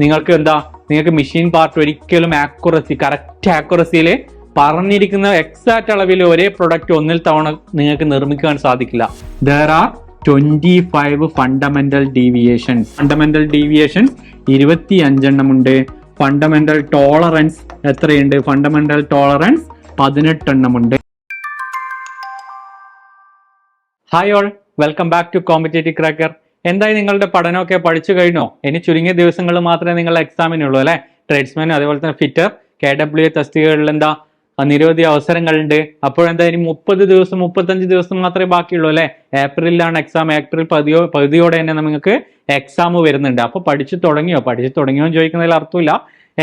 നിങ്ങൾക്ക് എന്താ നിങ്ങൾക്ക് മെഷീൻ പാർട്ട് ഒരിക്കലും ആക്യുറസി കറക്റ്റ് ആക്യുറസിയിൽ പറഞ്ഞിരിക്കുന്ന എക്സാക്ട് അളവിൽ ഒരേ പ്രൊഡക്റ്റ് ഒന്നിൽ തവണ നിങ്ങൾക്ക് നിർമ്മിക്കാൻ സാധിക്കില്ല. There are twenty five fundamental deviations fundamental deviation ഇരുപത്തി അഞ്ചെണ്ണം ഉണ്ട്. ഫണ്ടമെന്റൽ ടോളറൻസ് എത്രയുണ്ട്? ഫണ്ടമെന്റൽ ടോളറൻസ് പതിനെട്ടെണ്ണം ഉണ്ട്. Hi all welcome back to competitive cracker എന്തായി നിങ്ങളുടെ പഠനമൊക്കെ പഠിച്ചു കഴിഞ്ഞോ? ഇനി ചുരുങ്ങിയ ദിവസങ്ങൾ മാത്രമേ നിങ്ങളുടെ എക്സാമിനുള്ളൂ അല്ലേ? ട്രേഡ്സ്മാൻ അതേപോലെ തന്നെ ഫിറ്റർ കെ ഡബ്ല്യു എ തസ്തികകളിൽ എന്താ നിരവധി അവസരങ്ങളുണ്ട്. അപ്പോഴെന്താ ഇനി മുപ്പത് ദിവസം മുപ്പത്തഞ്ച് ദിവസം മാത്രമേ ബാക്കിയുള്ളൂ അല്ലേ? ഏപ്രിലാണ് എക്സാം ഏപ്രിൽ പതിയോ പകുതിയോടെ തന്നെ നിങ്ങൾക്ക് എക്സാം വരുന്നുണ്ട്. അപ്പോൾ പഠിച്ചു തുടങ്ങിയോ? പഠിച്ചു തുടങ്ങിയോ എന്ന് ചോദിക്കുന്നതിൽ അർത്ഥമില്ല.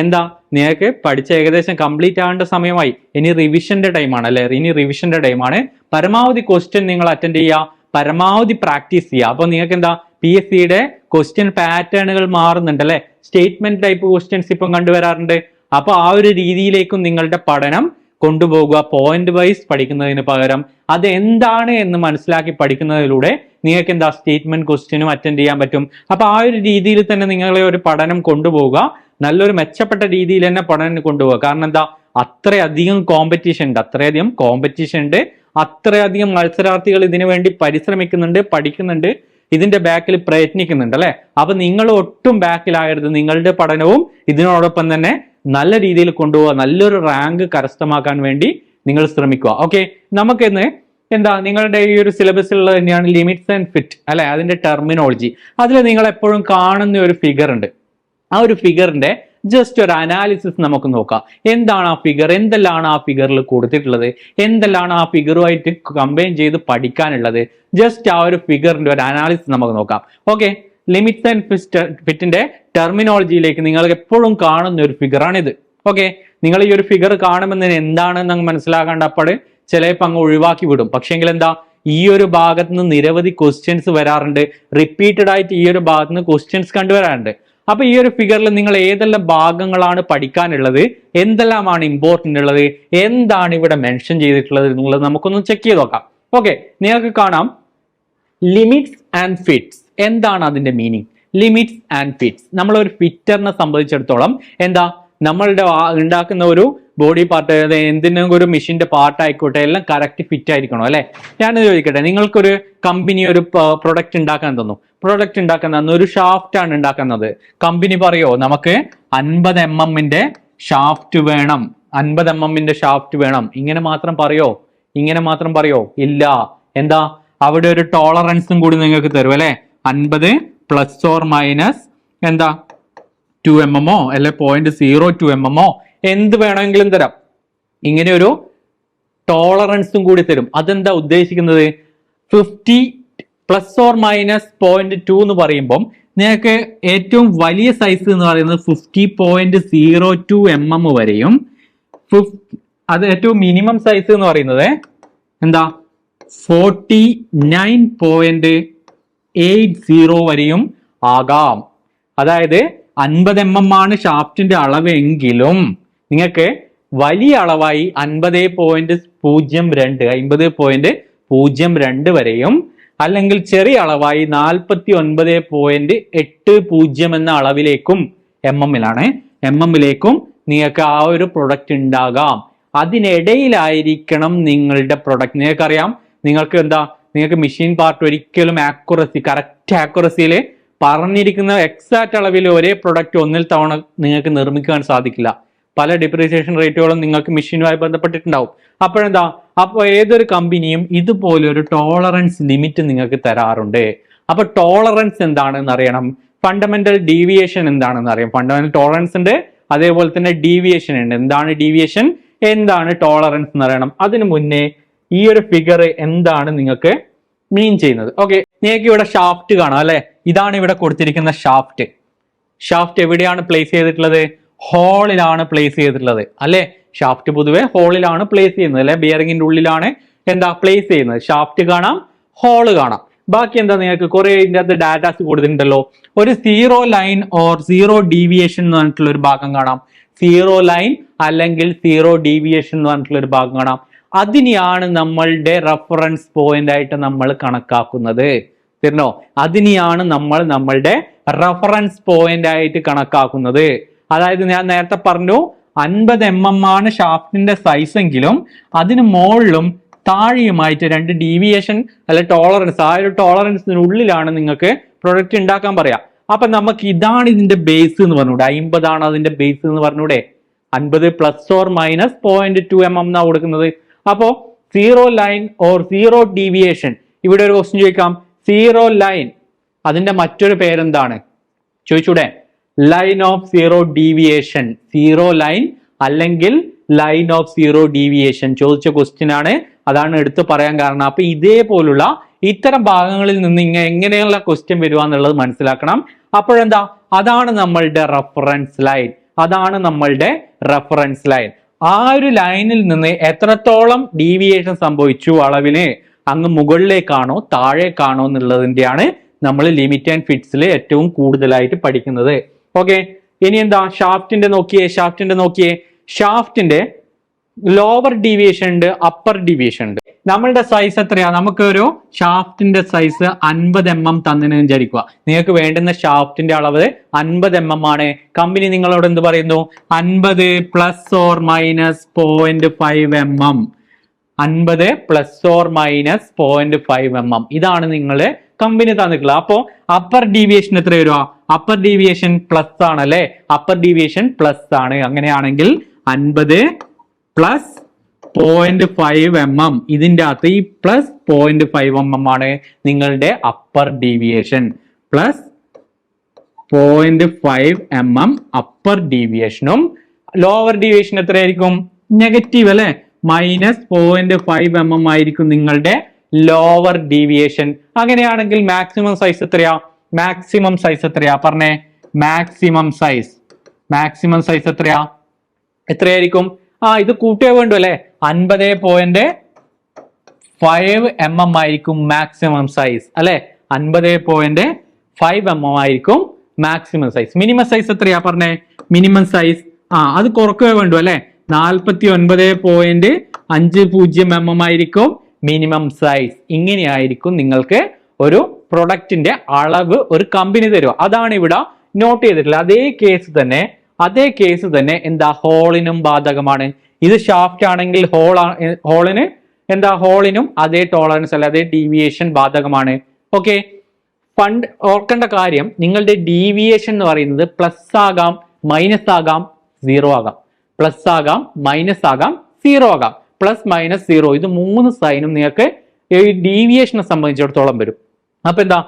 എന്താ നിങ്ങൾക്ക് പഠിച്ച ഏകദേശം കംപ്ലീറ്റ് ആവേണ്ട സമയമായി. ഇനി റിവിഷന്റെ ടൈമാണ് അല്ലേ? ഇനി റിവിഷന്റെ ടൈമാണ് പരമാവധി ക്വസ്റ്റ്യൻ നിങ്ങൾ അറ്റൻഡ് ചെയ്യുക. പരമാവധി പ്രാക്ടീസ് ചെയ്യുക. അപ്പോൾ നിങ്ങൾക്ക് എന്താ പി എസ് സിയുടെ ക്വസ്റ്റ്യൻ പാറ്റേണുകൾ മാറുന്നുണ്ട് അല്ലെ? സ്റ്റേറ്റ്മെന്റ് ടൈപ്പ് ക്വസ്റ്റ്യൻസ് ഇപ്പം കണ്ടുവരാറുണ്ട്. അപ്പൊ ആ ഒരു രീതിയിലേക്കും നിങ്ങളുടെ പഠനം കൊണ്ടുപോകുക പോയിന്റ് വൈസ് പഠിക്കുന്നതിന് പകരം. അത് എന്താണ് എന്ന് മനസ്സിലാക്കി പഠിക്കുന്നതിലൂടെ നിങ്ങൾക്ക് എന്താ സ്റ്റേറ്റ്മെന്റ് ക്വസ്റ്റ്യനും അറ്റൻഡ് ചെയ്യാൻ പറ്റും. അപ്പൊ ആ ഒരു രീതിയിൽ തന്നെ നിങ്ങളെ ഒരു പഠനം കൊണ്ടുപോകുക. നല്ലൊരു മെച്ചപ്പെട്ട രീതിയിൽ തന്നെ പഠനം കൊണ്ടുപോകുക. കാരണം എന്താ? അത്രയധികം കോമ്പറ്റീഷൻ ഉണ്ട്. അത്രയധികം കോമ്പറ്റീഷൻ ഉണ്ട്. അത്രയധികം മത്സരാർത്ഥികൾ ഇതിനു വേണ്ടി പരിശ്രമിക്കുന്നുണ്ട് പഠിക്കുന്നുണ്ട്. ഇതിന്റെ ബാക്കിൽ പ്രയത്നിക്കുന്നുണ്ട് അല്ലെ? അപ്പൊ നിങ്ങൾ ഒട്ടും ബാക്കിലാകരുത് നിങ്ങളുടെ പഠനവും ഇതിനോടൊപ്പം തന്നെ നല്ല രീതിയിൽ കൊണ്ടുപോകുക നല്ലൊരു റാങ്ക് കരസ്ഥമാക്കാൻ വേണ്ടി നിങ്ങൾ ശ്രമിക്കുക. ഓക്കെ നമുക്കിന്ന് എന്താ നിങ്ങളുടെ ഈ ഒരു സിലബസിലുള്ള തന്നെയാണ് ലിമിറ്റ്സ് ആൻഡ് ഫിറ്റ് അല്ലെ? അതിന്റെ ടെർമിനോളജി അതിൽ നിങ്ങൾ എപ്പോഴും കാണുന്ന ഒരു ഫിഗർ ഉണ്ട്. ആ ഒരു ഫിഗറിന്റെ ജസ്റ്റ് ഒരു അനാലിസിസ് നമുക്ക് നോക്കാം. എന്താണ് ആ ഫിഗർ എന്തെല്ലാം ആ ഫിഗറിൽ കൊടുത്തിട്ടുള്ളത്? എന്തെല്ലാം ആ ഫിഗറുമായിട്ട് കമ്പൈൻ ചെയ്ത് പഠിക്കാനുള്ളത്? ജസ്റ്റ് ആ ഒരു ഫിഗറിന്റെ ഒരു അനാലിസിസ് നമുക്ക് നോക്കാം. ഓക്കെ ലിമിറ്റ്സ് ആൻഡ് ഫിറ്റിന്റെ ടെർമിനോളജിയിലേക്ക് നിങ്ങൾ എപ്പോഴും കാണുന്ന ഒരു ഫിഗറാണിത് ഓക്കെ നിങ്ങൾ ഈ ഒരു ഫിഗർ കാണുമ്പോൾ എന്താണെന്ന് അങ്ങ് മനസ്സിലാക്കേണ്ടപ്പോൾ ചിലപ്പോൾ അങ്ങ് ഒഴിവാക്കി വിടും. പക്ഷേങ്കിൽ എന്താ? ഈ ഒരു ഭാഗത്ത് നിന്ന് നിരവധി ക്വസ്റ്റ്യൻസ് വരാറുണ്ട്. റിപ്പീറ്റഡ് ആയിട്ട് ഈ ഒരു ഭാഗത്ത് നിന്ന് ക്വസ്റ്റ്യൻസ് കണ്ടുവരാറുണ്ട്. അപ്പൊ ഈ ഒരു ഫിഗറിൽ നിങ്ങൾ ഏതെല്ലാം ഭാഗങ്ങളാണ് പഠിക്കാനുള്ളത്? എന്തെല്ലാമാണ് ഇമ്പോർട്ടന്റ് ഉള്ളത് എന്താണ് ഇവിടെ മെൻഷൻ ചെയ്തിട്ടുള്ളത് എന്നുള്ളത് നമുക്കൊന്ന് ചെക്ക് ചെയ്ത് നോക്കാം. ഓക്കെ നിങ്ങൾക്ക് കാണാം. ലിമിറ്റ്സ് ആൻഡ് ഫിറ്റ്സ് എന്താണ് അതിന്റെ മീനിങ് ലിമിറ്റ്സ് ആൻഡ് ഫിറ്റ്സ് നമ്മൾ ഒരു ഫിറ്ററിനെ സംബന്ധിച്ചിടത്തോളം എന്താ? നമ്മളുടെ ഉണ്ടാക്കുന്ന ഒരു ബോഡി പാർട്ട് എന്തിനും ഒരു മെഷീന്റെ പാർട്ട് ആയിക്കോട്ടെ എല്ലാം കറക്റ്റ് ഫിറ്റ് ആയിരിക്കണം അല്ലേ? ഞാനത് ചോദിക്കട്ടെ നിങ്ങൾക്കൊരു കമ്പനി ഒരു പ്രൊഡക്റ്റ് ഉണ്ടാക്കാൻ തന്നു. പ്രൊഡക്റ്റ് ഉണ്ടാക്കാൻ തന്നു ഒരു ഷാഫ്റ്റ് ആണ് ഉണ്ടാക്കുന്നത് കമ്പനി പറയോ നമുക്ക് അൻപത് എം എമ്മിന്റെ ഷാഫ്റ്റ് വേണം അൻപത് എം എമ്മിന്റെ ഷാഫ്റ്റ് വേണം. ഇങ്ങനെ മാത്രം പറയോ? ഇങ്ങനെ മാത്രം പറയോ? ഇല്ല. എന്താ? അവിടെ ഒരു ടോളറൻസും കൂടി നിങ്ങൾക്ക് തരും അല്ലെ? അൻപത് പ്ലസ് ഓർ മൈനസ് എന്താ? ടു എം എമ്മോ അല്ലെ പോയിന്റ് സീറോ ടു എം എമ്മോ എന്ത് വേണമെങ്കിലും തരാം. ഇങ്ങനെ ഒരു ടോളറൻസും കൂടി തരും. അതെന്താ ഉദ്ദേശിക്കുന്നത്? Fifty plus or minus point two എന്ന് പറയുമ്പം നിങ്ങൾക്ക് ഏറ്റവും വലിയ സൈസ് എന്ന് പറയുന്നത് fifty point zero two M M വരെയും അത് ഏറ്റവും മിനിമം സൈസ് എന്ന് പറയുന്നത് എന്താ? Forty nine point eight zero വരെയും ആകാം. അതായത് അൻപത് എം എം ആണ് ഷാഫ്റ്റിന്റെ അളവ് എങ്കിലും നിങ്ങൾക്ക് വലിയ അളവായി അൻപത് പോയിന്റ് പൂജ്യം രണ്ട് അൻപത് പോയിന്റ് പൂജ്യം രണ്ട് വരെയും അല്ലെങ്കിൽ ചെറിയ അളവായി നാൽപ്പത്തി ഒൻപത് പോയിന്റ് എട്ട് പൂജ്യം എന്ന അളവിലേക്കും എം എമ്മിലാണ് എം എമ്മിലേക്കും നിങ്ങൾക്ക് ആ ഒരു പ്രൊഡക്റ്റ് ഉണ്ടാകാം. അതിനിടയിലായിരിക്കണം നിങ്ങളുടെ പ്രൊഡക്റ്റ് നിങ്ങൾക്കറിയാം നിങ്ങൾക്ക് എന്താ നിങ്ങൾക്ക് മെഷീൻ പാർട്ട് ഒരിക്കലും ആക്യുറസി കറക്റ്റ് ആക്യുറസിയിൽ പറഞ്ഞിരിക്കുന്ന എക്സാക്ട് അളവിൽ ഒരേ പ്രൊഡക്റ്റ് ഒന്നിൽ തവണ നിങ്ങൾക്ക് നിർമ്മിക്കാൻ സാധിക്കില്ല. പല ഡിപ്രീസിയേഷൻ റേറ്റുകളും നിങ്ങൾക്ക് മെഷീനുമായി ബന്ധപ്പെട്ടിട്ടുണ്ടാവും. അപ്പോഴെന്താ? അപ്പോൾ ഏതൊരു കമ്പനിയും ഇതുപോലെ ഒരു ടോളറൻസ് ലിമിറ്റ് നിങ്ങൾക്ക് തരാറുണ്ട്. അപ്പൊ ടോളറൻസ് എന്താണെന്ന് അറിയണം. ഫണ്ടമെന്റൽ ഡീവിയേഷൻ എന്താണെന്ന് അറിയാം. ഫണ്ടമെന്റൽ ടോളറൻസ് ഉണ്ട്. അതേപോലെ തന്നെ ഡീവിയേഷൻ ഉണ്ട്. എന്താണ് ഡീവിയേഷൻ എന്താണ് ടോളറൻസ് എന്ന് അറിയണം. അതിനു മുന്നേ ഈ ഒരു ഫിഗർ എന്താണ് നിങ്ങൾക്ക് മീൻ ചെയ്യുന്നത്. ഓക്കെ നിങ്ങൾക്ക് ഇവിടെ ഷാഫ്റ്റ് കാണാം അല്ലെ? ഇതാണ് ഇവിടെ കൊടുത്തിരിക്കുന്ന ഷാഫ്റ്റ് ഷാഫ്റ്റ് എവിടെയാണ് പ്ലേസ് ചെയ്തിട്ടുള്ളത്? ഹോളിലാണ് പ്ലേസ് ചെയ്തിട്ടുള്ളത്. അല്ലെ? ഷാഫ്റ്റ് പൊതുവെ ഹോളിലാണ് പ്ലേസ് ചെയ്യുന്നത് അല്ലെ? ബിയറിംഗിന്റെ ഉള്ളിലാണ് എന്താ പ്ലേസ് ചെയ്യുന്നത്? ഷാഫ്റ്റ് കാണാം ഹോൾ കാണാം. ബാക്കി എന്താ നിങ്ങൾക്ക്? കുറെ ഇതിന്റെ അകത്ത് ഡാറ്റാസ് കൊടുത്തിട്ടുണ്ടല്ലോ. ഒരു zero line or zero deviation എന്ന് പറഞ്ഞിട്ടുള്ള ഒരു ഭാഗം കാണാം. സീറോ ലൈൻ അല്ലെങ്കിൽ സീറോ ഡീവിയേഷൻ എന്ന് പറഞ്ഞിട്ടുള്ള ഒരു ഭാഗം കാണാം. അതിനെയാണ് നമ്മളുടെ റഫറൻസ് പോയിന്റ് ആയിട്ട് നമ്മൾ കണക്കാക്കുന്നത്. തീർന്നോ? അതിനെയാണ് നമ്മൾ നമ്മളുടെ റഫറൻസ് പോയിന്റ് ആയിട്ട് കണക്കാക്കുന്നത്. അതായത് ഞാൻ നേരത്തെ പറഞ്ഞു അൻപത് എം എം ആണ് ഷാഫ്റ്റിന്റെ സൈസ് എങ്കിലും അതിന് മുകളിലും താഴെയുമായിട്ട് രണ്ട് ഡീവിയേഷൻ അല്ലെ ടോളറൻസ് ആ ഒരു ടോളറൻസിനുള്ളിലാണ് നിങ്ങൾക്ക് പ്രൊഡക്റ്റ് ഉണ്ടാക്കാൻ പറയാം. അപ്പൊ നമുക്ക് ഇതാണ് ഇതിന്റെ ബേസ് എന്ന് പറഞ്ഞൂടെ. അമ്പതാണ് അതിന്റെ ബേസ് എന്ന് പറഞ്ഞൂടെ. അൻപത് plus or minus point two M M എന്നാ കൊടുക്കുന്നത്. അപ്പോ zero line or zero deviation ഇവിടെ ഒരു ക്വസ്റ്റ്യൻ ചോദിക്കാം. സീറോ ലൈൻ അതിന്റെ മറ്റൊരു പേരെന്താണ്? ചോദിച്ചൂടെ? Line of zero deviation zero line അല്ലെങ്കിൽ ലൈൻ ഓഫ് സീറോ ഡീവിയേഷൻ ചോദിച്ച ക്വസ്റ്റ്യൻ ആണ്. അതാണ് എടുത്തു പറയാൻ കാരണം. അപ്പൊ ഇതേപോലുള്ള ഇത്തരം ഭാഗങ്ങളിൽ നിന്ന് ഇങ്ങനെ എങ്ങനെയുള്ള ക്വസ്റ്റ്യൻ വരിക എന്നുള്ളത് മനസ്സിലാക്കണം. അപ്പോഴെന്താ? അതാണ് നമ്മളുടെ റഫറൻസ് ലൈൻ അതാണ് നമ്മളുടെ റഫറൻസ് ലൈൻ ആ ഒരു ലൈനിൽ നിന്ന് എത്രത്തോളം ഡീവിയേഷൻ സംഭവിച്ചു അളവിന് അങ്ങ് മുകളിലേക്കാണോ താഴേക്കാണോ എന്നുള്ളതിന്റെയാണ് നമ്മൾ ലിമിറ്റ് ആൻഡ് ഫിറ്റ്സിൽ ഏറ്റവും കൂടുതലായിട്ട് പഠിക്കുന്നത്. ഓക്കെ ഇനി എന്താ? ഷാഫ്റ്റിന്റെ നോക്കിയേ ഷാഫ്റ്റിന്റെ നോക്കിയേ. ഷാഫ്റ്റിന്റെ ലോവർ ഡീവിയേഷൻ ഉണ്ട് അപ്പർ ഡീവിയേഷൻ ഉണ്ട്. നമ്മളുടെ സൈസ് എത്രയാ? നമുക്കൊരു ഷാഫ്റ്റിന്റെ സൈസ് അൻപത് എം എം തന്നിന് വിചാരിക്കുക. നിങ്ങൾക്ക് വേണ്ടുന്ന ഷാഫ്റ്റിന്റെ അളവ് അൻപത് എം എം ആണ്. കമ്പനി നിങ്ങളോട് എന്ത് പറയുന്നു? അൻപത് plus or minus point five M M. അൻപത് plus or minus point five M M. ഇതാണ് നിങ്ങൾ കമ്പനി തന്നിട്ടുള്ളത്. അപ്പോ അപ്പർ ഡീവിയേഷൻ എത്ര വരുക? അപ്പർ ഡീവിയേഷൻ പ്ലസ് ആണ് അല്ലെ അപ്പർ ഡീവിയേഷൻ പ്ലസ് ആണ്. അങ്ങനെയാണെങ്കിൽ അൻപത് plus point five M M ഇതിന്റെ അകത്ത് ഈ plus point five M M ആണ് നിങ്ങളുടെ upper deviation plus point five M M upper ഡീവിയേഷനും lower deviation എത്രയായിരിക്കും? നെഗറ്റീവ് അല്ലെ? Minus point five M M ആയിരിക്കും നിങ്ങളുടെ ലോവർ ഡീവിയേഷൻ അങ്ങനെയാണെങ്കിൽ മാക്സിമം സൈസ് എത്രയാ? മാക്സിമം സൈസ് എത്രയാ? പറഞ്ഞേ. മാക്സിമം സൈസ് മാക്സിമം സൈസ് എത്രയാ? എത്രയായിരിക്കും? ആ ഇത് കൂട്ടിയേ വേണ്ടു അല്ലെ? അൻപത് പോയിന്റ് ഫൈവ് എം എം ആയിരിക്കും മാക്സിമം സൈസ് അല്ലെ? അൻപത് പോയിന്റ് ഫൈവ് എം എം ആയിരിക്കും മാക്സിമം സൈസ് മിനിമം സൈസ് എത്രയാ പറഞ്ഞേ? മിനിമം സൈസ് ആ അത് കുറക്കുക വേണ്ടു അല്ലെ? നാൽപ്പത്തി ഒൻപത് പോയിന്റ് അഞ്ച് പൂജ്യം എം എം ആയിരിക്കും മിനിമം സൈസ് ഇങ്ങനെയായിരിക്കും നിങ്ങൾക്ക് ഒരു പ്രൊഡക്റ്റിന്റെ അളവ് ഒരു കമ്പനി തരുക. അതാണ് ഇവിടെ നോട്ട് ചെയ്തിട്ടുള്ളത്. അതേ കേസ് തന്നെ അതേ കേസ് തന്നെ എന്താ ഹോളിനും ബാധകമാണ്. ഇത് ഷാഫ്റ്റ് ആണെങ്കിൽ ഹോൾ ഹോളിന് എന്താ ഹോളിനും അതേ ടോളറൻസ് അല്ല അതേ ഡീവിയേഷൻ ബാധകമാണ്. ഓക്കെ ഫണ്ട് ഓർക്കേണ്ട കാര്യം നിങ്ങളുടെ ഡീവിയേഷൻ എന്ന് പറയുന്നത് പ്ലസ് ആകാം മൈനസ് ആകാം സീറോ ആകാം. പ്ലസ് ആകാം മൈനസ് ആകാം സീറോ ആകാം. പ്ലസ് മൈനസ് സീറോ ഇത് മൂന്ന് സൈനും നിങ്ങൾക്ക് ഈ ഡീവിയേഷനെ സംബന്ധിച്ചിടത്തോളം വരും. അപ്പൊ എന്താ?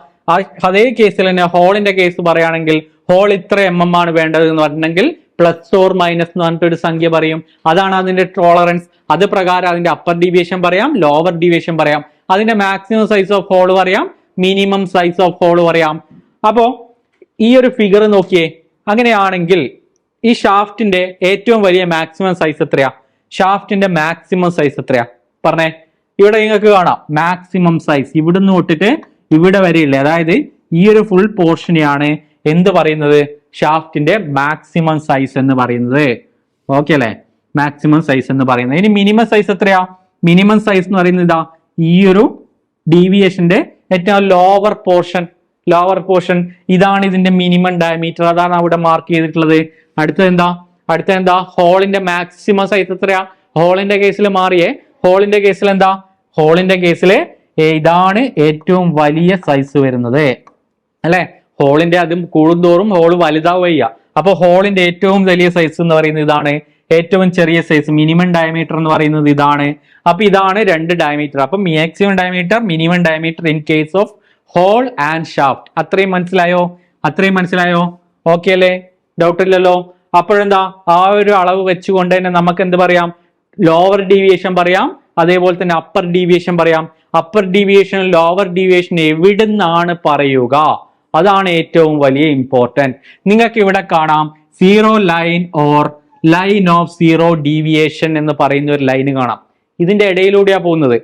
അതേ കേസിൽ തന്നെ ഹോളിന്റെ കേസ് പറയുകയാണെങ്കിൽ ഹോൾ ഇത്ര എം എം ആണ് വേണ്ടത് എന്ന് പറഞ്ഞിട്ടുണ്ടെങ്കിൽ പ്ലസ് ഓർ മൈനസ് എന്ന് പറഞ്ഞിട്ട് ഒരു സംഖ്യ പറയും. അതാണ് അതിന്റെ ടോളറൻസ് അത് പ്രകാരം അതിന്റെ അപ്പർ ഡീവിയേഷൻ പറയാം ലോവർ ഡീവിയേഷൻ പറയാം. അതിന്റെ മാക്സിമം സൈസ് ഓഫ് ഹോൾ പറയാം മിനിമം സൈസ് ഓഫ് ഹോൾ പറയാം. അപ്പോ ഈ ഒരു ഫിഗർ നോക്കിയേ അങ്ങനെയാണെങ്കിൽ ഈ ഷാഫ്റ്റിന്റെ ഏറ്റവും വലിയ മാക്സിമം സൈസ് എത്രയാ? ഷാഫ്റ്റിന്റെ മാക്സിമം സൈസ് എത്രയാ? പറഞ്ഞേ ഇവിടെ നിങ്ങൾക്ക് കാണാം. മാക്സിമം സൈസ് ഇവിടുന്ന് തൊട്ടിട്ട് ഇവിടെ വരെയില്ലേ അതായത് ഈ ഒരു ഫുൾ പോർഷനെയാണ് എന്ത് പറയുന്നത്? ഷാഫ്റ്റിന്റെ മാക്സിമം സൈസ് എന്ന് പറയുന്നത്. ഓക്കെ അല്ലെ? മാക്സിമം സൈസ് എന്ന് പറയുന്നത്. ഇനി മിനിമം സൈസ് എത്രയാ? മിനിമം സൈസ് എന്ന് പറയുന്നത് ഇതാ ഈ ഒരു ഡീവിയേഷന്റെ ഏറ്റവും ലോവർ പോർഷൻ ലോവർ പോർഷൻ ഇതാണ് ഇതിന്റെ മിനിമം ഡയമീറ്റർ അതാണ് അവിടെ മാർക്ക് ചെയ്തിട്ടുള്ളത്. അടുത്തത് എന്താ? അടുത്ത എന്താ? ഹോളിന്റെ മാക്സിമം സൈസ് എത്രയാ? ഹോളിന്റെ കേസിൽ മാറിയേ. ഹോളിന്റെ കേസിൽ എന്താ? ഹോളിന്റെ കേസിൽ ഇതാണ് ഏറ്റവും വലിയ സൈസ് വരുന്നത്. അല്ലെ? ഹോളിന്റെ അതും കൂടുന്തോറും ഹോൾ വലുതാവുക അപ്പൊ ഹോളിന്റെ ഏറ്റവും വലിയ സൈസ് എന്ന് പറയുന്നത് ഇതാണ്. ഏറ്റവും ചെറിയ സൈസ് മിനിമം ഡയമീറ്റർ എന്ന് പറയുന്നത് ഇതാണ്. അപ്പൊ ഇതാണ് രണ്ട് ഡയമീറ്റർ അപ്പൊ maximum diameter minimum diameter in case of hole and shaft അത്രയും മനസ്സിലായോ? അത്രയും മനസ്സിലായോ? ഓക്കെ അല്ലേ? ഡൗട്ട് ഇല്ലല്ലോ? അപ്പോഴെന്താ? ആ ഒരു അളവ് വെച്ചുകൊണ്ട് തന്നെ നമുക്ക് എന്ത് പറയാം? ലോവർ ഡീവിയേഷൻ പറയാം. അതേപോലെ തന്നെ അപ്പർ ഡീവിയേഷൻ പറയാം. അപ്പർ ഡീവിയേഷൻ ലോവർ ഡീവിയേഷൻ എവിടുന്നാണ് പറയുക? അതാണ് ഏറ്റവും വലിയ ഇമ്പോർട്ടന്റ് നിങ്ങൾക്ക് ഇവിടെ കാണാം zero line or line of zero deviation എന്ന് പറയുന്ന ഒരു ലൈൻ കാണാം. ഇതിന്റെ ഇടയിലൂടെയാണ് പോകുന്നത്.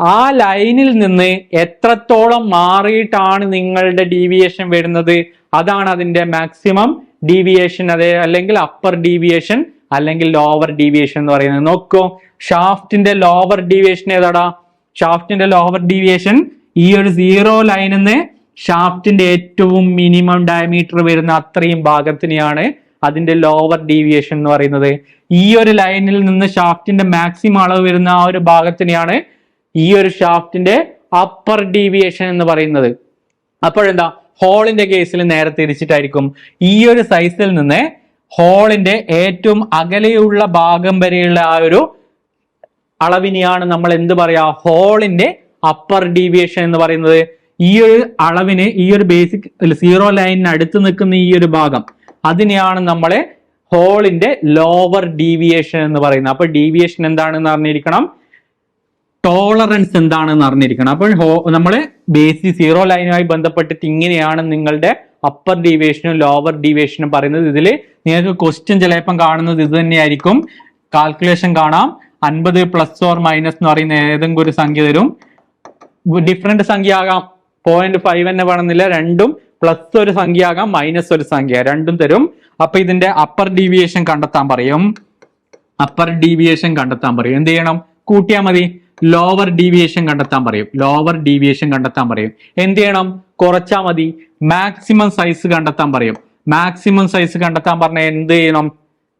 ആ ലൈനിൽ നിന്ന് എത്രത്തോളം മാറിയിട്ടാണ് നിങ്ങളുടെ ഡീവിയേഷൻ വരുന്നത്? അതാണ് അതിന്റെ മാക്സിമം ഡീവിയേഷൻ അതെ അല്ലെങ്കിൽ അപ്പർ ഡീവിയേഷൻ അല്ലെങ്കിൽ ലോവർ ഡീവിയേഷൻ എന്ന് പറയുന്നത്. നോക്കൂ ഷാഫ്റ്റിന്റെ ലോവർ ഡീവിയേഷൻ ഏതാടാ? ഷാഫ്റ്റിന്റെ ലോവർ ഡീവിയേഷൻ ഈ ഒരു സീറോ ലൈനിൽ നിന്ന് ഷാഫ്റ്റിന്റെ ഏറ്റവും മിനിമം ഡയമീറ്റർ വരുന്ന അത്രയും ഭാഗത്തിനെയാണ് അതിന്റെ ലോവർ ഡീവിയേഷൻ എന്ന് പറയുന്നത്. ഈ ഒരു ലൈനിൽ നിന്ന് ഷാഫ്റ്റിന്റെ മാക്സിമം അളവ് വരുന്ന ആ ഒരു ഭാഗത്തിനെയാണ് ഈ ഒരു ഷാഫ്റ്റിന്റെ അപ്പർ ഡീവിയേഷൻ എന്ന് പറയുന്നത്. അപ്പോഴെന്താ? ഹോളിന്റെ കേസിൽ നേരെ തിരിച്ചിട്ടായിരിക്കും ഈ ഒരു സൈസിൽ നിന്ന് ഹോളിന്റെ ഏറ്റവും അകലെയുള്ള ഭാഗം വരെയുള്ള ആ ഒരു അളവിനെയാണ് നമ്മൾ എന്ത് പറയാ? ഹോളിന്റെ അപ്പർ ഡീവിയേഷൻ എന്ന് പറയുന്നത്. ഈ ഒരു അളവിന് ഈ ഒരു ബേസിക് സീറോ ലൈനിന് അടുത്ത് നിൽക്കുന്ന ഈ ഒരു ഭാഗം അതിനെയാണ് നമ്മളെ ഹോളിന്റെ ലോവർ ഡീവിയേഷൻ എന്ന് പറയുന്നത്. അപ്പൊ ഡീവിയേഷൻ എന്താണെന്ന് അറിഞ്ഞിരിക്കണം? ടോളറൻസ് എന്താണെന്ന് അറിഞ്ഞിരിക്കണം. അപ്പോൾ ഹോ നമ്മൾ ബേസിക് സീറോ ലൈനുമായി ബന്ധപ്പെട്ടിട്ട് ഇങ്ങനെയാണ് നിങ്ങളുടെ അപ്പർ ഡീവിയേഷനും ലോവർ ഡീവിയേഷനും പറയുന്നത്. ഇതിൽ നിങ്ങൾക്ക് ക്വസ്റ്റ്യൻ ചിലപ്പം കാണുന്നത് ഇത് തന്നെയായിരിക്കും. കാൽക്കുലേഷൻ കാണാം. അൻപത് പ്ലസ് ഓർ മൈനസ് എന്ന് പറയുന്ന ഏതെങ്കിലും ഒരു സംഖ്യ തരും. ഡിഫറെന്റ് സംഖ്യ ആകാം. പോയിന്റ് ഫൈവ് തന്നെ വേണമെന്നില്ല രണ്ടും പ്ലസ് ഒരു സംഖ്യ ആകാം മൈനസ് ഒരു സംഖ്യ. രണ്ടും തരും. അപ്പൊ ഇതിന്റെ അപ്പർ ഡീവിയേഷൻ കണ്ടെത്താൻ പറയും. അപ്പർ ഡീവിയേഷൻ കണ്ടെത്താൻ പറയും. എന്ത് ചെയ്യണം? കൂട്ടിയാൽ മതി. ലോവർ ഡീവിയേഷൻ കണ്ടെത്താൻ പറയും. ലോവർ ഡീവിയേഷൻ കണ്ടെത്താൻ പറയും. എന്ത് ചെയ്യണം? കുറച്ചാൽ മതി. മാക്സിമം സൈസ് കണ്ടെത്താൻ പറയും. മാക്സിമം സൈസ് കണ്ടെത്താൻ പറഞ്ഞാൽ എന്ത് ചെയ്യണം?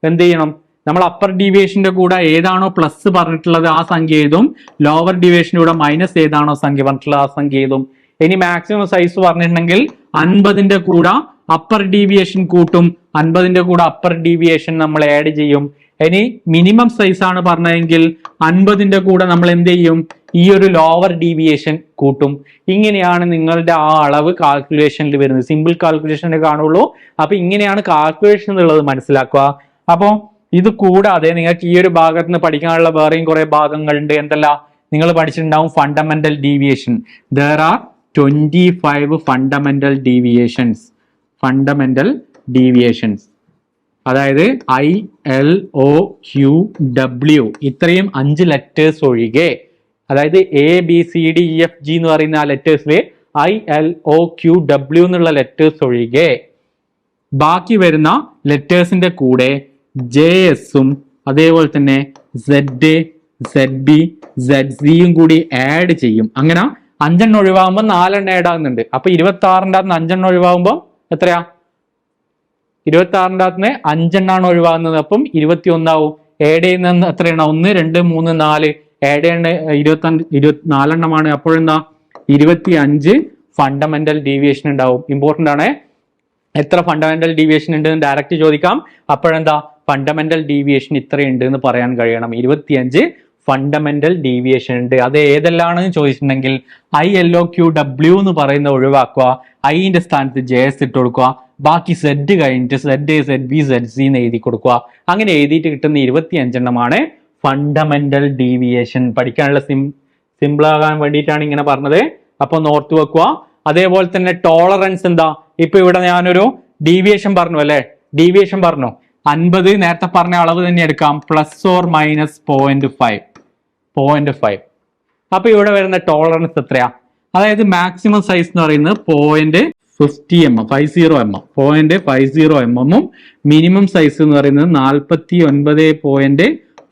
എന്ത് ചെയ്യണം? നമ്മൾ അപ്പർ ഡീവിയേഷന്റെ കൂടെ ഏതാണോ പ്ലസ് പറഞ്ഞിട്ടുള്ളത് ആ സംഖ്യ എഴുതും. ലോവർ ഡീവിയേഷന്റെ കൂടെ മൈനസ് ഏതാണോ സംഖ്യ പറഞ്ഞിട്ടുള്ളത് ആ സംഖ്യ എഴുതും. ഇനി മാക്സിമം സൈസ് പറഞ്ഞിട്ടുണ്ടെങ്കിൽ അൻപതിന്റെ കൂടെ അപ്പർ ഡീവിയേഷൻ കൂട്ടും. അൻപതിന്റെ കൂടെ അപ്പർ ഡീവിയേഷൻ നമ്മൾ ആഡ് ചെയ്യും. ഇനി മിനിമം സൈസ് ആണ് പറഞ്ഞതെങ്കിൽ അൻപതിന്റെ കൂടെ നമ്മൾ എന്ത് ചെയ്യും? ഈ ഒരു ലോവർ ഡീവിയേഷൻ കൂട്ടും. ഇങ്ങനെയാണ് നിങ്ങളുടെ ആ അളവ് കാൽക്കുലേഷനിൽ വരുന്നത്. സിമ്പിൾ കാൽക്കുലേഷനെ കാണുള്ളൂ. അപ്പൊ ഇങ്ങനെയാണ് കാൽക്കുലേഷൻ എന്നുള്ളത് മനസ്സിലാക്കുക. അപ്പോൾ ഇത് കൂടാതെ നിങ്ങൾക്ക് ഈ ഒരു ഭാഗത്ത് നിന്ന് പഠിക്കാനുള്ള വേറെയും കുറെ ഭാഗങ്ങളുണ്ട്. എന്തല്ല? നിങ്ങൾ പഠിച്ചിട്ടുണ്ടാവും fundamental deviation there are twenty five fundamental deviations fundamental deviations അതായത് I L O Q W ഇത്രയും അഞ്ച് ലെറ്റേഴ്സ് ഒഴികെ. അതായത് A B C D E F G എന്ന് പറയുന്ന ആ ലെറ്റേഴ്സിൽ I L O Q W എന്നുള്ള ലെറ്റേഴ്സ് ഒഴികെ. ബാക്കി വരുന്ന ലെറ്റേഴ്സിന്റെ കൂടെ ജെ എസും അതേപോലെ തന്നെ സെഡ് സെഡ് ബി സെഡ് സിയും കൂടി ആഡ് ചെയ്യും. അങ്ങനെ അഞ്ചെണ്ണം ഒഴിവാകുമ്പോൾ നാലെണ്ണം ആഡ് ആകുന്നുണ്ട്. അപ്പൊ ഇരുപത്തി ആറിന്റെ അകത്ത് അഞ്ചെണ്ണം ഒഴിവാകുമ്പോൾ എത്രയാ? ഇരുപത്തി ആറിന്റെ അകത്ത് അഞ്ചെണ്ണാണ് ഒഴിവാകുന്നത്. അപ്പം ഇരുപത്തി ഒന്നാവും ഏടയിൽ നിന്ന് എത്രയാണ്? ഒന്ന് രണ്ട് മൂന്ന് നാല്. ചെയ്യേണ്ട ഇരുപത്തി അഞ്ച് ഇരുപത്തി നാലെണ്ണമാണ്. അപ്പോഴെന്താ ഇരുപത്തി അഞ്ച് ഫണ്ടമെന്റൽ ഡീവിയേഷൻ ഉണ്ടാവും. ഇമ്പോർട്ടന്റ് ആണ്. എത്ര ഫണ്ടമെന്റൽ ഡീവിയേഷൻ ഉണ്ട് എന്ന് ഡയറക്റ്റ് ചോദിക്കാം. അപ്പോഴെന്താ? ഫണ്ടമെന്റൽ ഡീവിയേഷൻ ഇത്രയുണ്ട് എന്ന് പറയാൻ കഴിയണം. ഇരുപത്തിയഞ്ച് ഫണ്ടമെന്റൽ ഡീവിയേഷൻ ഉണ്ട്. അത് ഏതെല്ലാണെന്ന് ചോദിച്ചിട്ടുണ്ടെങ്കിൽ I L O Q W എന്ന് പറയുന്ന ഒഴിവാക്കുക. ഐന്റെ സ്ഥാനത്ത് ജെ എസ് ഇട്ട് കൊടുക്കുക. ബാക്കി സെഡ് കഴിഞ്ഞിട്ട് Z A Z B Z C എന്ന് എഴുതി കൊടുക്കുക. അങ്ങനെ എഴുതിയിട്ട് കിട്ടുന്ന ഇരുപത്തി അഞ്ചെണ്ണമാണ് ഫണ്ടമെന്റൽ ഡീവിയേഷൻ പഠിക്കാനുള്ള സിം സിമ്പിൾ ആകാൻ വേണ്ടിയിട്ടാണ് ഇങ്ങനെ പറഞ്ഞത്. അപ്പൊ നോർത്ത് വെക്കുക. അതേപോലെ തന്നെ ടോളറൻസ് എന്താ? ഇപ്പൊ ഇവിടെ ഞാനൊരു ഡീവിയേഷൻ പറഞ്ഞു അല്ലേ? ഡീവിയേഷൻ പറഞ്ഞു. അൻപത് നേരത്തെ പറഞ്ഞ അളവ് തന്നെ എടുക്കാം. Plus or minus point five point five അപ്പൊ ഇവിടെ വരുന്ന ടോളറൻസ് എത്രയാ? അതായത് മാക്സിമം സൈസ് എന്ന് പറയുന്നത് point fifty M M five zero M M point five zero M എമ്മും മിനിമം സൈസ് എന്ന് പറയുന്നത് നാൽപ്പത്തി ഒൻപത് പോയിന്റ്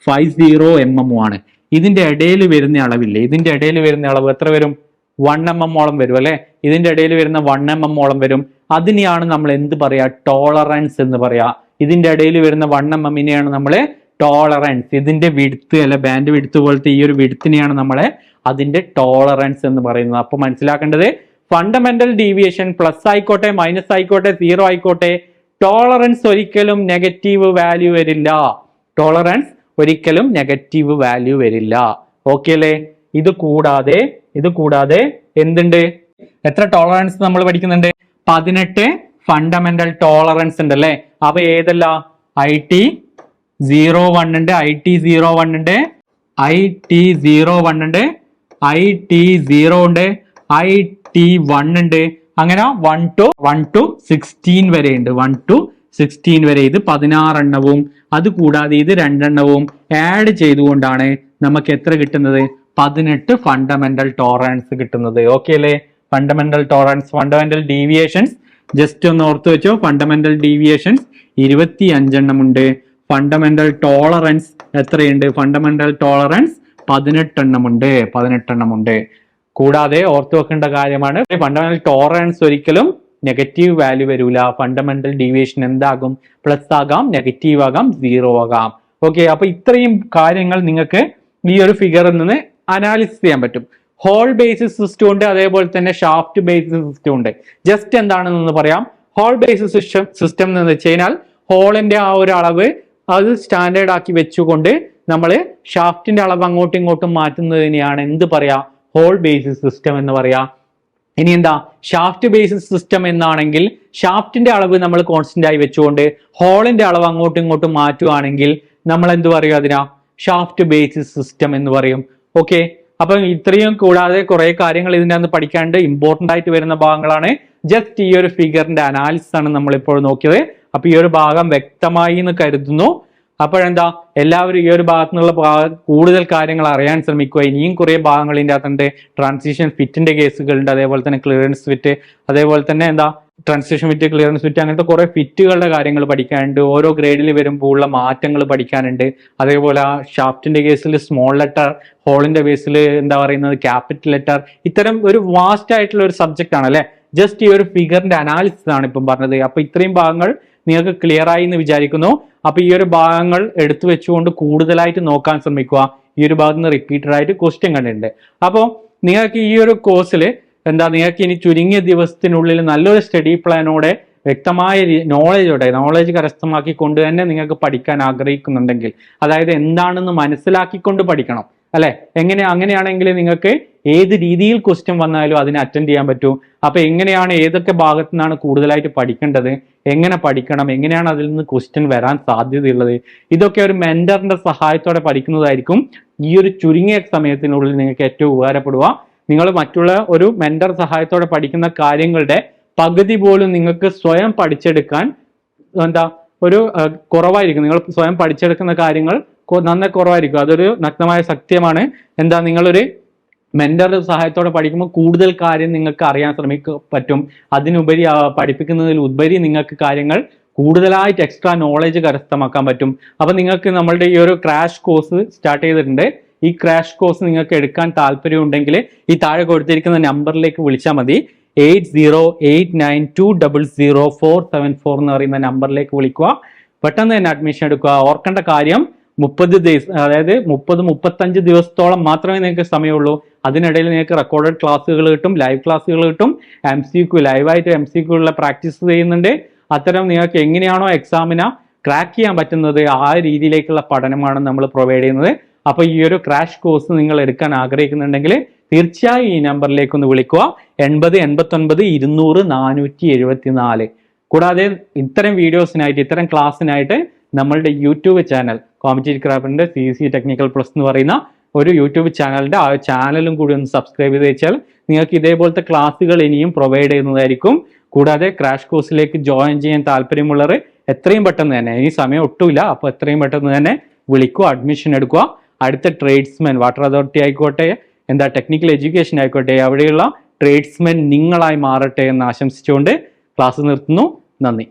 ഫൈവ് സീറോ എം എമ്മും ആണ്. ഇതിന്റെ ഇടയിൽ വരുന്ന അളവില്ലേ? ഇതിന്റെ ഇടയിൽ വരുന്ന അളവ് എത്ര വരും? വൺ എം എം ഓളം വരും അല്ലെ? ഇതിന്റെ ഇടയിൽ വരുന്ന വൺ എം എം ഓളം വരും. അതിനെയാണ് നമ്മൾ എന്ത് പറയാ? ടോളറൻസ് എന്ന് പറയാ. ഇതിന്റെ ഇടയിൽ വരുന്ന വൺ എം എമ്മിനെയാണ് നമ്മളെ ടോളറൻസ് ഇതിന്റെ വിടുത്ത് അല്ലെ ബാൻഡ് വിടുത്ത് പോലത്തെ ഈ ഒരു വിടുത്തിനെയാണ് നമ്മളെ അതിന്റെ ടോളറൻസ് എന്ന് പറയുന്നത്. അപ്പൊ മനസ്സിലാക്കേണ്ടത് ഫണ്ടമെന്റൽ ഡീവിയേഷൻ പ്ലസ് ആയിക്കോട്ടെ മൈനസ് ആയിക്കോട്ടെ സീറോ ആയിക്കോട്ടെ ടോളറൻസ് ഒരിക്കലും നെഗറ്റീവ് വാല്യൂ വരില്ല. ടോളറൻസ് ഒരിക്കലും നെഗറ്റീവ് വാല്യൂ വരില്ല. ഓക്കെ അല്ലേ? ഇത് കൂടാതെ ഇത് കൂടാതെ എന്തുണ്ട്? എത്ര ടോളറൻസ് നമ്മൾ പഠിക്കുന്നുണ്ട്? പതിനെട്ട് ഫണ്ടമെന്റൽ ടോളറൻസ് ഉണ്ട് അല്ലേ അവ ഏതല്ല? ഐ ടി സീറോ വൺ ഉണ്ട് ഐ ടി സീറോ വൺ ഉണ്ട് ഐ ടി സീറോ വൺ ഉണ്ട് ഐ ടി സീറോ ഉണ്ട് ഐ ടി വൺ ഉണ്ട്. അങ്ങനെ one two one two sixteen വരെ ഉണ്ട്. വൺ ടു സിക്സ്റ്റീൻ വരെ ഇത് പതിനാറെണ്ണവും അത് കൂടാതെ ഇത് രണ്ടെണ്ണവും ആഡ് ചെയ്തുകൊണ്ടാണ് നമുക്ക് എത്ര കിട്ടുന്നത്? പതിനെട്ട് ഫണ്ടമെന്റൽ ടോറൻസ് കിട്ടുന്നത്. ഓക്കെ അല്ലേ? Fundamental tolerance fundamental deviations just ഒന്ന് ഓർത്ത് വെച്ചോ ഫണ്ടമെന്റൽ ഡീവിയേഷൻസ് ഇരുപത്തി അഞ്ചെണ്ണം ഉണ്ട്. ഫണ്ടമെന്റൽ ടോളറൻസ് എത്രയുണ്ട്? ഫണ്ടമെന്റൽ ടോളറൻസ് പതിനെട്ടെണ്ണം ഉണ്ട് പതിനെട്ടെണ്ണം ഉണ്ട് കൂടാതെ ഓർത്തു വെക്കേണ്ട കാര്യമാണ് ഫണ്ടമെന്റൽ ടോളറൻസ് ഒരിക്കലും നെഗറ്റീവ് വാല്യൂ വരൂല. ഫണ്ടമെന്റൽ ഡീവിയേഷൻ എന്താകും? പ്ലസ് ആകാം നെഗറ്റീവ് ആകാം സീറോ ആകാം. ഓക്കെ അപ്പൊ ഇത്രയും കാര്യങ്ങൾ നിങ്ങൾക്ക് ഈ ഒരു ഫിഗറിൽ നിന്ന് അനാലിസിസ് ചെയ്യാൻ പറ്റും. ഹോൾ ബേസിസ് സിസ്റ്റം ഉണ്ട് അതേപോലെ തന്നെ ഷാഫ്റ്റ് ബേസിസ് സിസ്റ്റം ഉണ്ട്. ജസ്റ്റ് എന്താണെന്ന് പറയാം. ഹോൾ ബേസിസ് സിസ്റ്റം സിസ്റ്റം എന്ന് വെച്ച് കഴിഞ്ഞാൽ ഹോളിന്റെ ആ ഒരു അളവ് അത് സ്റ്റാൻഡേർഡ് ആക്കി വെച്ചുകൊണ്ട് നമ്മൾ ഷാഫ്റ്റിന്റെ അളവ് അങ്ങോട്ടും ഇങ്ങോട്ടും മാറ്റുന്നതിനെയാണ് എന്ത് പറയാ? ഹോൾ ബേസിസ് സിസ്റ്റം എന്ന് പറയാ. ഇനി എന്താ? ഷാഫ്റ്റ് ബേസിസ് സിസ്റ്റം എന്നാണെങ്കിൽ ഷാഫ്റ്റിന്റെ അളവ് നമ്മൾ കോൺസ്റ്റന്റ് ആയി വെച്ചുകൊണ്ട് ഹോളിന്റെ അളവ് അങ്ങോട്ടും ഇങ്ങോട്ടും മാറ്റുകയാണെങ്കിൽ നമ്മൾ എന്ത് പറയും അതിനാ? ഷാഫ്റ്റ് ബേസിസ് സിസ്റ്റം എന്ന് പറയും. ഓക്കെ അപ്പൊ ഇത്രയും കൂടാതെ കുറെ കാര്യങ്ങൾ ഇതിന്റെ അന്ന് പഠിക്കാണ്ട് ഇമ്പോർട്ടന്റ് ആയിട്ട് വരുന്ന ഭാഗങ്ങളാണ്. ജസ്റ്റ് ഈ ഒരു ഫിഗറിന്റെ അനാലിസിസ് ആണ് നമ്മൾ ഇപ്പോൾ നോക്കിയത്. അപ്പൊ ഈ ഒരു ഭാഗം വ്യക്തമായി എന്ന് കരുതുന്നു. അപ്പോഴെന്താ? എല്ലാവരും ഈ ഒരു ഭാഗത്തു നിന്നുള്ള കൂടുതൽ കാര്യങ്ങൾ അറിയാൻ ശ്രമിക്കുക. ഇനിയും കുറേ ഭാഗങ്ങൾ ഇതിന്റെ അകത്തുണ്ട്. ട്രാൻസിഷൻ ഫിറ്റിന്റെ കേസുകളുണ്ട്. അതേപോലെ തന്നെ ക്ലിയറൻസ് ഫിറ്റ് അതേപോലെ തന്നെ എന്താ? ട്രാൻസിഷൻ ഫിറ്റ് ക്ലിയറൻസ് ഫിറ്റ് അങ്ങനത്തെ കുറെ ഫിറ്റുകളുടെ കാര്യങ്ങൾ പഠിക്കാനുണ്ട്. ഓരോ ഗ്രേഡിൽ വരുമ്പോൾ ഉള്ള മാറ്റങ്ങൾ പഠിക്കാനുണ്ട്. അതേപോലെ ആ ഷാഫ്റ്റിന്റെ കേസിൽ സ്മോൾ ലെറ്റർ ഹോളിന്റെ ബേസിൽ എന്താ പറയുന്നത്? ക്യാപിറ്റൽ ലെറ്റർ ഇത്തരം ഒരു വാസ്റ്റ് ആയിട്ടുള്ള ഒരു സബ്ജക്റ്റ് ആണ് അല്ലെ ജസ്റ്റ് ഈ ഒരു ഫിഗറിന്റെ അനാലിസിസ് ആണ് ഇപ്പം പറഞ്ഞത്. അപ്പൊ ഇത്രയും ഭാഗങ്ങൾ നിങ്ങൾക്ക് ക്ലിയർ ആയി എന്ന് വിചാരിക്കുന്നു. അപ്പൊ ഈ ഒരു ഭാഗങ്ങൾ എടുത്തു വെച്ചുകൊണ്ട് കൂടുതലായിട്ട് നോക്കാൻ ശ്രമിക്കുക. ഈ ഒരു ഭാഗത്ത് നിന്ന് റിപ്പീറ്റഡ് ആയിട്ട് ക്വസ്റ്റ്യൻ കണ്ടിട്ടുണ്ട്. അപ്പോൾ നിങ്ങൾക്ക് ഈ ഒരു കോഴ്സിൽ എന്താ നിങ്ങൾക്ക് ഇനി ചുരുങ്ങിയ ദിവസത്തിനുള്ളിൽ നല്ലൊരു സ്റ്റഡി പ്ലാനോടെ വ്യക്തമായ നോളജോടെ നോളജ് കരസ്ഥമാക്കിക്കൊണ്ട് തന്നെ നിങ്ങൾക്ക് പഠിക്കാൻ ആഗ്രഹിക്കുന്നുണ്ടെങ്കിൽ അതായത് എന്താണെന്ന് മനസ്സിലാക്കിക്കൊണ്ട് പഠിക്കണം. അല്ലെ? എങ്ങനെ അങ്ങനെയാണെങ്കിൽ നിങ്ങൾക്ക് ഏത് രീതിയിൽ ക്വസ്റ്റ്യൻ വന്നാലും അതിനെ അറ്റൻഡ് ചെയ്യാൻ പറ്റും. അപ്പൊ എങ്ങനെയാണ് ഏതൊക്കെ ഭാഗത്തു നിന്നാണ് കൂടുതലായിട്ട് പഠിക്കേണ്ടത്? എങ്ങനെ പഠിക്കണം? എങ്ങനെയാണ് അതിൽ നിന്ന് ക്വസ്റ്റ്യൻ വരാൻ സാധ്യതയുള്ളത്? ഇതൊക്കെ ഒരു മെന്ററിന്റെ സഹായത്തോടെ പഠിക്കുന്നതായിരിക്കും ഈ ഒരു ചുരുങ്ങിയ സമയത്തിനുള്ളിൽ നിങ്ങൾക്ക് ഏറ്റവും ഉപകാരപ്പെടുക. നിങ്ങൾ മറ്റുള്ള ഒരു മെന്റർ സഹായത്തോടെ പഠിക്കുന്ന കാര്യങ്ങളുടെ പകുതി പോലും നിങ്ങൾക്ക് സ്വയം പഠിച്ചെടുക്കാൻ എന്താ ഒരു കുറവായിരിക്കും. നിങ്ങൾ സ്വയം പഠിച്ചെടുക്കുന്ന കാര്യങ്ങൾ നന്നേ കുറവായിരിക്കും. അതൊരു നഗ്നമായ സത്യമാണ്. എന്താ നിങ്ങളൊരു മെന്ററുടെ സഹായത്തോടെ പഠിക്കുമ്പോൾ കൂടുതൽ കാര്യം നിങ്ങൾക്ക് അറിയാൻ ശ്രമിക്ക പറ്റും. അതിനുപരി പഠിപ്പിക്കുന്നതിൽ ഉപരി നിങ്ങൾക്ക് കാര്യങ്ങൾ കൂടുതലായിട്ട് എക്സ്ട്രാ നോളജ് കരസ്ഥമാക്കാൻ പറ്റും. അപ്പൊ നിങ്ങൾക്ക് നമ്മളുടെ ഈ ഒരു ക്രാഷ് കോഴ്സ് സ്റ്റാർട്ട് ചെയ്തിട്ടുണ്ട്. ഈ ക്രാഷ് കോഴ്സ് നിങ്ങൾക്ക് എടുക്കാൻ താല്പര്യമുണ്ടെങ്കിൽ ഈ താഴെ കൊടുത്തിരിക്കുന്ന നമ്പറിലേക്ക് വിളിച്ചാൽ മതി. Eight zero eight nine two double zero four seven four എന്ന് പറയുന്ന നമ്പറിലേക്ക് വിളിക്കുക. പെട്ടെന്ന് തന്നെ അഡ്മിഷൻ എടുക്കുക. ഓർക്കേണ്ട കാര്യം മുപ്പത് ദിവസം അതായത് മുപ്പത് മുപ്പത്തഞ്ച് ദിവസത്തോളം മാത്രമേ നിങ്ങൾക്ക് സമയമുള്ളൂ. അതിനിടയിൽ നിങ്ങൾക്ക് റെക്കോർഡഡ് ക്ലാസ്സുകൾ കിട്ടും ലൈവ് ക്ലാസ്സുകൾ കിട്ടും എം സി ക്യു ലൈവായിട്ട് എം സി ക്യൂള്ള പ്രാക്ടീസ് ചെയ്യുന്നുണ്ട്. അത്തരം നിങ്ങൾക്ക് എങ്ങനെയാണോ എക്സാമിന ക്രാക്ക് ചെയ്യാൻ പറ്റുന്നത് ആ രീതിയിലേക്കുള്ള പഠനമാണ് നമ്മൾ പ്രൊവൈഡ് ചെയ്യുന്നത്. അപ്പോൾ ഈ ഒരു ക്രാഷ് കോഴ്സ് നിങ്ങൾ എടുക്കാൻ ആഗ്രഹിക്കുന്നുണ്ടെങ്കിൽ തീർച്ചയായും ഈ നമ്പറിലേക്ക് ഒന്ന് വിളിക്കുക. എൺപത് എൺപത്തൊൻപത് ഇരുന്നൂറ് നാനൂറ്റി എഴുപത്തി നാല് കൂടാതെ ഇത്തരം വീഡിയോസിനായിട്ട് ഇത്തരം ക്ലാസ്സിനായിട്ട് നമ്മളുടെ യൂട്യൂബ് ചാനൽ കോമ്പറ്റേറ്റീവ് ക്രാഫ്റ്റിന്റെ സി സി ടെക്നിക്കൽ പ്ലസ് എന്ന് പറയുന്ന ഒരു യൂട്യൂബ് ചാനലിന്റെ ആ ചാനലും കൂടി ഒന്ന് സബ്സ്ക്രൈബ് ചെയ്ത് വെച്ചാൽ നിങ്ങൾക്ക് ഇതേപോലത്തെ ക്ലാസ്സുകൾ ഇനിയും പ്രൊവൈഡ് ചെയ്യുന്നതായിരിക്കും. കൂടാതെ ക്രാഷ് കോഴ്സിലേക്ക് ജോയിൻ ചെയ്യാൻ താല്പര്യമുള്ളവർ എത്രയും പെട്ടെന്ന് തന്നെ ഇനി സമയം ഒട്ടുമില്ല അപ്പോൾ എത്രയും പെട്ടെന്ന് തന്നെ വിളിക്കുക അഡ്മിഷൻ എടുക്കുക. അടുത്ത ട്രേഡ്സ്മെൻ വാട്ടർ അതോറിറ്റി ആയിക്കോട്ടെ എന്താ ടെക്നിക്കൽ എഡ്യൂക്കേഷൻ ആയിക്കോട്ടെ അവിടെയുള്ള ട്രേഡ്സ്മെൻ നിങ്ങളായി മാറട്ടെ എന്ന് ആശംസിച്ചുകൊണ്ട് ക്ലാസ് നിർത്തുന്നു. നന്ദി.